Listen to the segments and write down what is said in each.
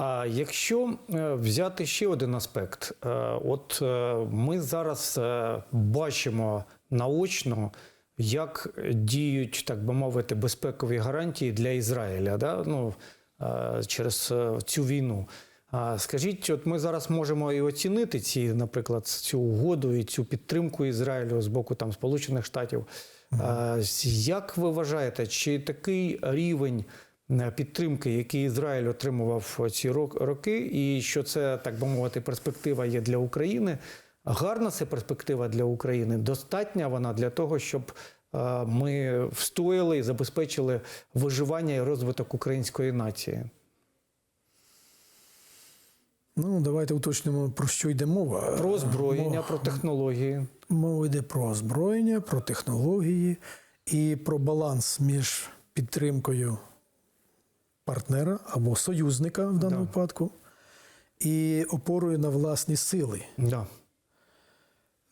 А якщо е, взяти ще один аспект, е, от е, ми зараз бачимо наочно, як діють, так би мовити, безпекові гарантії для Ізраїля да? ну, через цю війну. Скажіть, от ми зараз можемо і оцінити ці, наприклад, цю угоду і цю підтримку Ізраїлю з боку там Сполучених Штатів. Як ви вважаєте, чи такий рівень підтримки, який Ізраїль отримував ці роки, і що це так би мовити, перспектива є для України? Гарна це перспектива для України? Достатня вона для того, щоб е, ми встояли і забезпечили виживання і розвиток української нації? Ну, давайте уточнимо, про що йде мова. Про озброєння, про технології. Мова йде про озброєння, про технології і про баланс між підтримкою партнера або союзника в даному Да. випадку і опорою на власні сили. Да.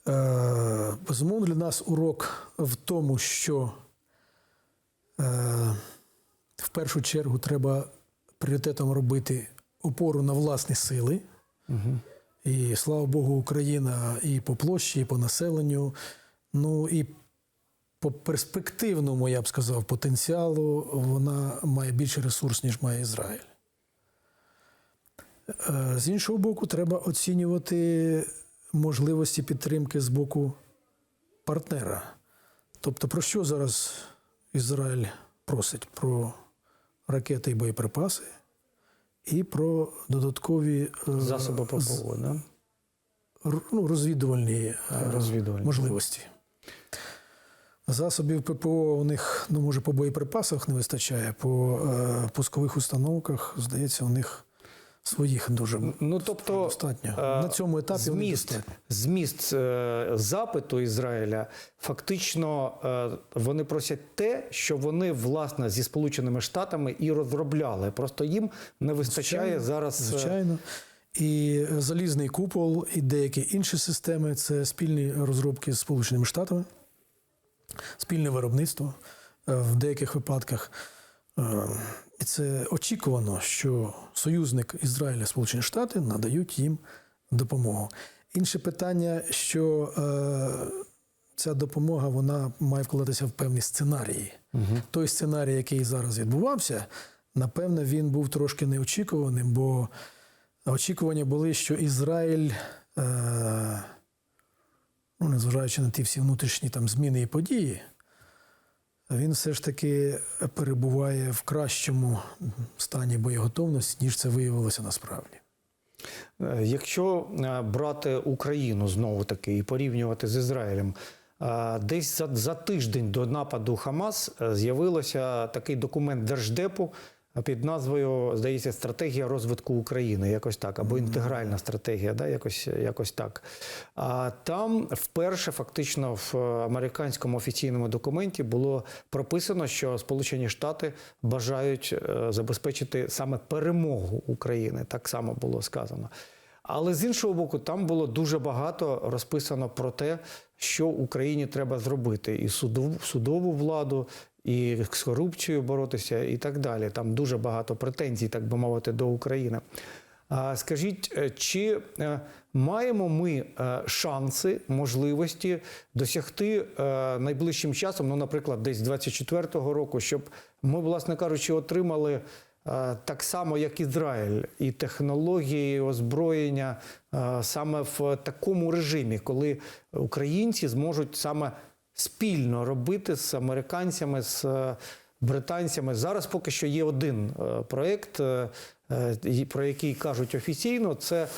Е, Безумовно, для нас урок в тому, що е, в першу чергу треба пріоритетом робити опору на власні сили. Угу. І слава Богу, Україна і по площі, і по населенню, ну і по перспективному, я б сказав, потенціалу вона має більше ресурс, ніж має Ізраїль. Е, З іншого боку, треба оцінювати можливості підтримки з боку партнера. Тобто, про що зараз Ізраїль просить? Про ракети і боєприпаси і про додаткові е, Засоби ППО, да? ну, розвідувальні, е, Розвідувальні. можливості. Засобів ППО у них, ну, може, по боєприпасах не вистачає, по е, пускових установках, здається, у них своїх дуже Ну, тобто, достатньо. е, На цьому етапі зміст, зміст е, запиту Ізраїля фактично е, вони просять те, що вони власне зі Сполученими Штатами і розробляли. Просто їм не вистачає Звичайно, зараз. Звичайно. І залізний купол, і деякі інші системи це спільні розробки з Сполученими Штатами, спільне виробництво е, в деяких випадках. Е, І це очікувано, що союзник Ізраїля, Сполучені Штати надають їм допомогу. Інше питання, що е, ця допомога вона має вкладатися в певні сценарії. Той сценарій, який зараз відбувався, напевно, він був трошки неочікуваним, бо очікування були, що Ізраїль, е, ну, незважаючи на ті всі внутрішні там зміни і події, він все ж таки перебуває в кращому стані боєготовності, ніж це виявилося насправді. Е, Якщо е, брати Україну знову таки і порівнювати з Ізраїлем, е, десь за, за тиждень до нападу Хамас з'явився такий документ Держдепу під назвою, здається, стратегія розвитку України, якось так, або інтегральна стратегія, да, якось, якось так. А там вперше фактично в американському офіційному документі було прописано, що Сполучені Штати бажають е, забезпечити саме перемогу України. Так само було сказано. Але з іншого боку, там було дуже багато розписано про те, що Україні треба зробити, і судову, судову владу, і з корупцією боротися, і так далі. Там дуже багато претензій, так би мовити, до України. Скажіть, е, чи е, маємо ми е, шанси, можливості досягти найближчим часом, ну, наприклад, десь 24-го року, щоб ми, власне кажучи, отримали так само, як Ізраїль, і технології, і озброєння саме в такому режимі, коли українці зможуть саме спільно робити з американцями, з е, британцями. Зараз поки що є один е, е, про який кажуть офіційно, це е,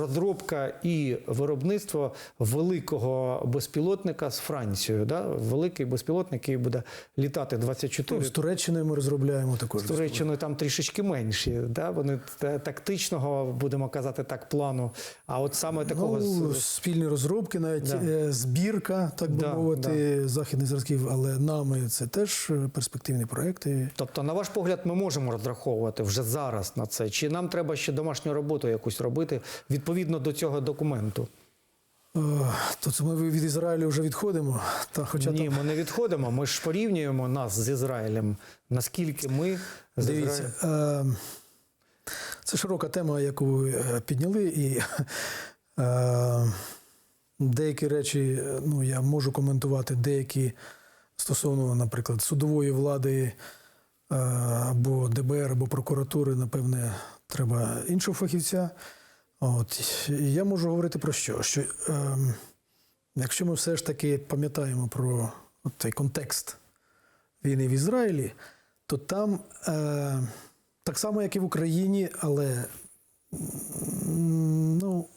розробка і виробництво великого безпілотника з Францією. Да? Великий безпілотник, який буде літати 24 Ну, з Туреччиною ми розробляємо також. з Туреччиною там трішечки менші. Да? Вони тактичного, будемо казати так, плану. А от саме такого Ну, спільні розробки, навіть Да. е, збірка, так би Да, мовити, західних зразків, але нами це теж перспективні проекти. Тобто, на ваш погляд, ми можемо розраховувати вже зараз на це. Чи нам треба ще домашню роботу якусь робити відповідно до цього документу? Е, То це ми від Ізраїлю вже відходимо. Та, хоча Ні, там, ми не відходимо. Ми ж порівнюємо нас з Ізраїлем. Наскільки ми з дивіться, Ізраїлем? е, це широка тема, яку ви е, підняли, і е, деякі речі е, ну, я можу коментувати, деякі стосовно, наприклад, судової влади або ДБР, або прокуратури, напевне, треба іншого фахівця. От я можу говорити про що? Що е, якщо ми все ж таки пам'ятаємо про цей контекст війни в Ізраїлі, то там е, так само, як і в Україні, але ну,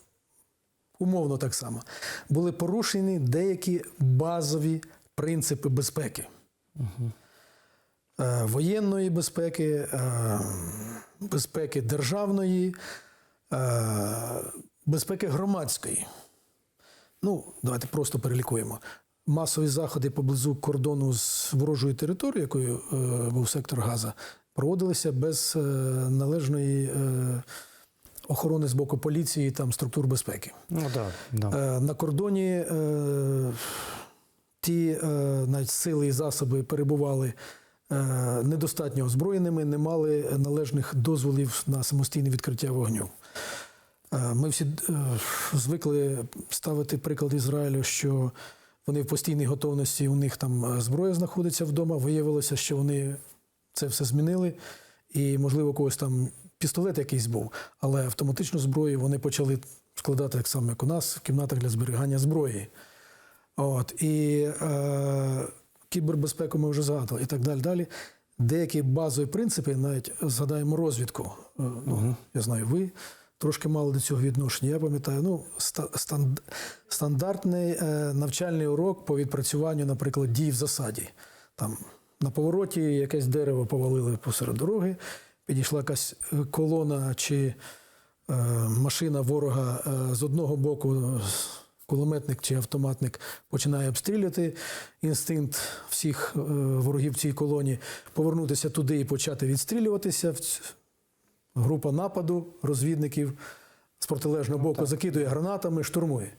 умовно так само, були порушені деякі базові принципи безпеки. Е, Воєнної безпеки, е, безпеки державної, е, безпеки громадської. Ну, давайте просто перелікуємо. Масові заходи поблизу кордону з ворожою територією, якою е, був сектор Газа, проводилися без е, належної е, охорони з боку поліції там структур безпеки. Ну да, да. Е, На кордоні е, ті е, навіть сили і засоби перебували е, недостатньо озброєними, не мали належних дозволів на самостійне відкриття вогню. Е, Ми всі е, звикли ставити приклад Ізраїлю, що вони в постійній готовності, у них там е, зброя знаходиться вдома. Виявилося, що вони це все змінили, і, можливо, у когось там пістолет якийсь був, але автоматичну зброю вони почали складати так само, як у нас, в кімнатах для зберігання зброї. От, і е, кібербезпеку ми вже згадували, і так далі. далі. Деякі базові принципи, навіть згадаємо розвідку. Е, Ну, Я знаю, ви трошки мали до цього відношення. Я пам'ятаю, ну, стандартний е, навчальний урок по відпрацюванню, наприклад, дій в засаді. Там на повороті якесь дерево повалили посеред дороги, підійшла якась е, колона чи машина ворога з одного боку, кулеметник чи автоматник починає обстрілювати. Інстинкт всіх е, ворогів цій колоні повернутися туди і почати відстрілюватися. Група нападу розвідників з протилежного боку закидує гранатами, штурмує.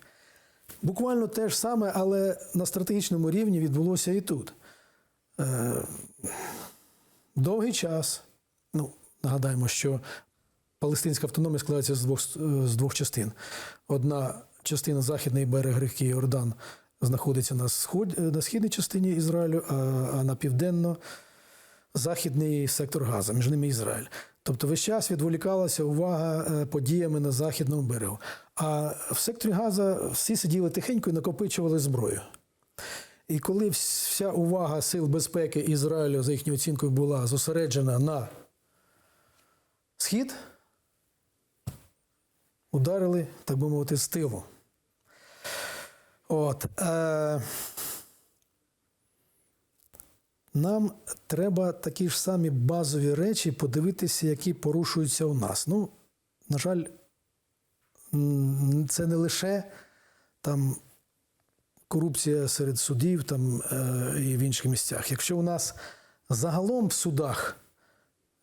Буквально те ж саме, але на стратегічному рівні відбулося і тут. Е, довгий час, ну, нагадаємо, що Палестинська автономія складається з двох, з двох частин. Одна частина західний берег ріки Йордан знаходиться на, сход, на східній частині Ізраїлю, а, а на південно-західний сектор Газа, між ними Ізраїль. Тобто весь час відволікалася увага е, подіями на західному берегу. А в секторі Газа всі сиділи тихенько і накопичували зброю. І коли вся увага сил безпеки Ізраїлю, за їхньою оцінкою, була зосереджена на схід, ударили, так би мовити, з тилу. От. Е, нам треба такі ж самі базові речі подивитися, які порушуються у нас. Ну, на жаль, це не лише там корупція серед судів там, е, і в інших місцях. Якщо у нас загалом в судах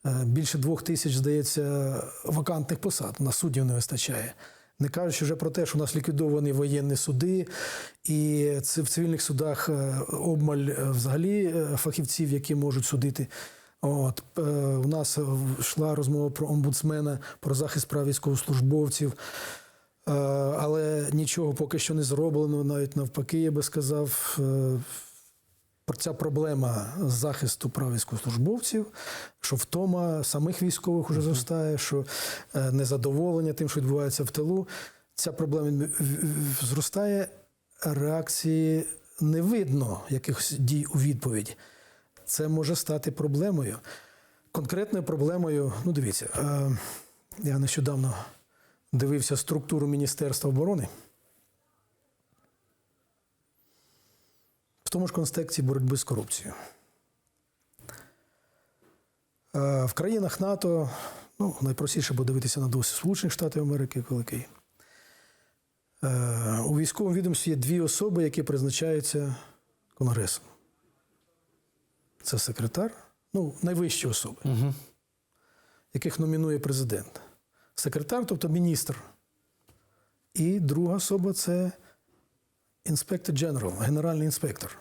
е, більше двох тисяч, здається, вакантних посад, у нас суддів не вистачає. Не кажучи вже про те, що у нас ліквідовані воєнні суди, і це в цивільних судах е, обмаль е, взагалі е, фахівців, які можуть судити. От у нас йшла розмова про омбудсмена, про захист прав військовослужбовців. Але нічого поки що не зроблено, навіть навпаки, я би сказав, ця проблема захисту прав військовослужбовців, що втома самих військових уже зростає, що е, незадоволення тим, що відбувається в тилу. Ця проблема зростає, реакції не видно якихось дій у відповідь. Це може стати проблемою. Конкретною проблемою, ну дивіться, е, я нещодавно дивився структуру Міністерства оборони. В тому ж контексті боротьби з корупцією. Е, В країнах НАТО, ну, найпростіше подивитися на досвід Сполучених Штатів Америки, великий. Е, У військовому відомстві є дві особи, які призначаються Конгресом. Це секретар, ну, найвищі особи, Угу. яких номінує президент. Секретар, тобто міністр. І друга особа це інспектор Дженерал, генеральний інспектор.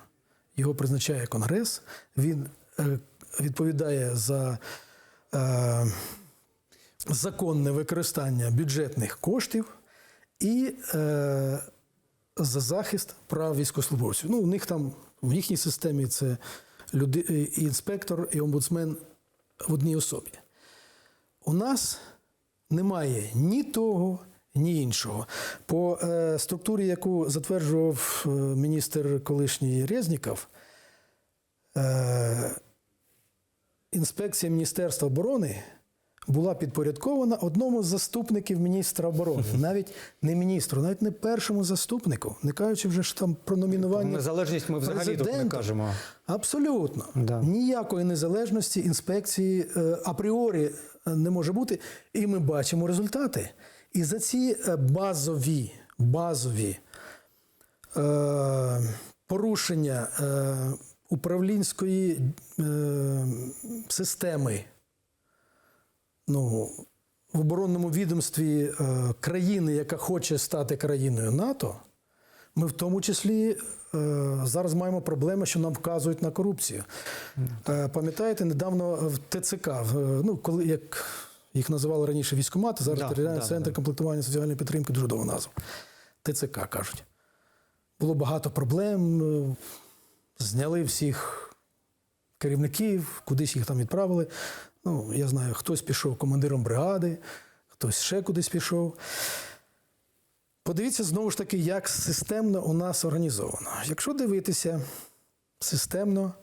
Його призначає Конгрес. Він е, відповідає за е, законне використання бюджетних коштів і е, за захист прав військовослужбовців. Ну, у них там в їхній системі це люди, і інспектор і омбудсмен в одній особі. У нас немає ні того, ні іншого. По е, структурі, яку затверджував е, міністр колишній Резніков, е, інспекція Міністерства оборони була підпорядкована одному з заступників міністра оборони, навіть не міністру, навіть не першому заступнику, не кажучи вже ж там про номінування. Незалежність ми взагалі тут не кажемо. Абсолютно. Да. Ніякої незалежності інспекції е, апріорі е, не може бути. І ми бачимо результати. І за ці е, базові, базові е, порушення е, управлінської е, системи ну, в оборонному відомстві е, країни, яка хоче стати країною НАТО, ми в тому числі е, зараз маємо проблеми, що нам вказують на корупцію. Е, пам'ятаєте, недавно в ТЦК, ну, коли як їх називали раніше військкомати, зараз Да, територіальний да, центр да. комплектування соціальної підтримки, дуже довга назва. ТЦК кажуть. Було багато проблем, е, зняли всіх керівників, кудись їх там відправили. Ну, я знаю, хтось пішов командиром бригади, хтось ще кудись пішов. Подивіться знову ж таки, як системно у нас організовано. Якщо дивитися системно,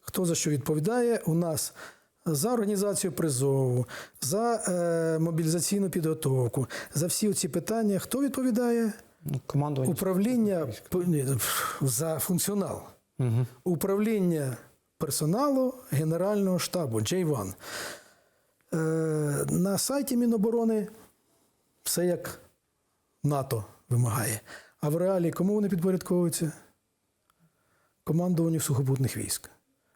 хто за що відповідає, у нас за організацію призову, за е, мобілізаційну підготовку, за всі ці питання, хто відповідає? Ну, Командування. Управління за функціонал. Угу. Управління персоналу Генерального штабу J1. Е, на сайті Міноборони все як НАТО вимагає. А в реалії кому вони підпорядковуються? Командуванню сухопутних військ.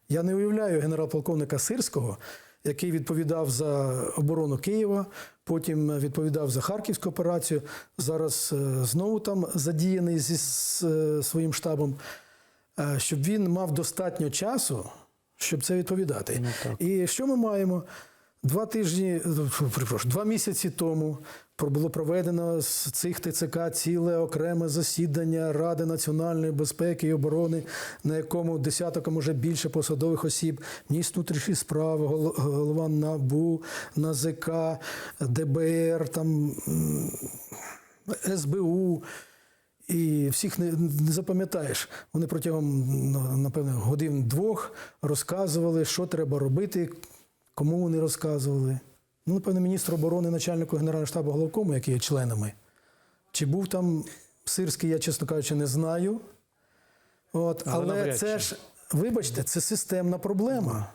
Я не уявляю генерал-полковника Сирського, який відповідав за оборону Києва, потім відповідав за Харківську операцію. Зараз е, знову там задіяний зі е, своїм штабом, щоб він мав достатньо часу, щоб це відповідати. Ну. І що ми маємо? Два тижні, е, два місяці тому було проведено з цих ТЦК ціле окреме засідання Ради національної безпеки і оборони, на якому десяток, може більше посадових осіб, міністр внутрішніх справ, голова НАБУ, НАЗК, ДБР, там СБУ. І всіх не, не запам'ятаєш. Вони протягом, ну, напевно, годин-двох розказували, що треба робити, кому вони розказували. Ну, напевно, міністр оборони, начальнику Генерального штабу головкому, які є членами. Чи був там Сирський, я, чесно кажучи, не знаю. От, Але але це ж, вибачте, це системна проблема.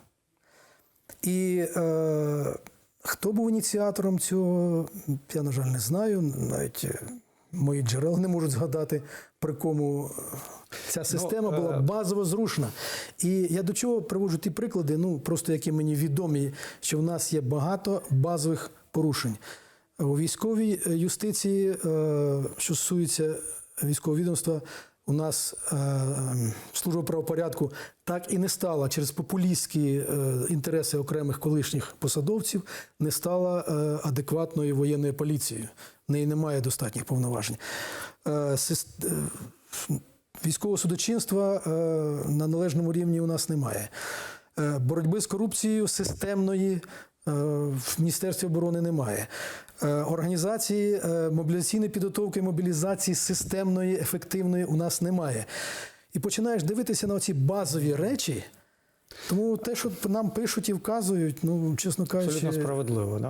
І е, хто був ініціатором цього, я, на жаль, не знаю. Навіть е, мої джерела не можуть згадати, при кому е, ця система е, була базово зрушена. І я до чого приводжу ті приклади, ну просто які мені відомі, що в нас є багато базових порушень. У військовій е, юстиції, що стосується військового відомства, у нас служба правопорядку так і не стала через популістські інтереси окремих колишніх посадовців, не стала адекватною воєнною поліцією. В неї немає достатніх повноважень. Е, е, Військового судочинства е, на належному рівні у нас немає. Боротьби з корупцією системної в Міністерстві оборони немає. Організації мобілізаційної підготовки, мобілізації системної, ефективної у нас немає. І починаєш дивитися на ці базові речі. Тому те, що нам пишуть і вказують, ну, чесно кажучи, Абсолютно справедливо. Да?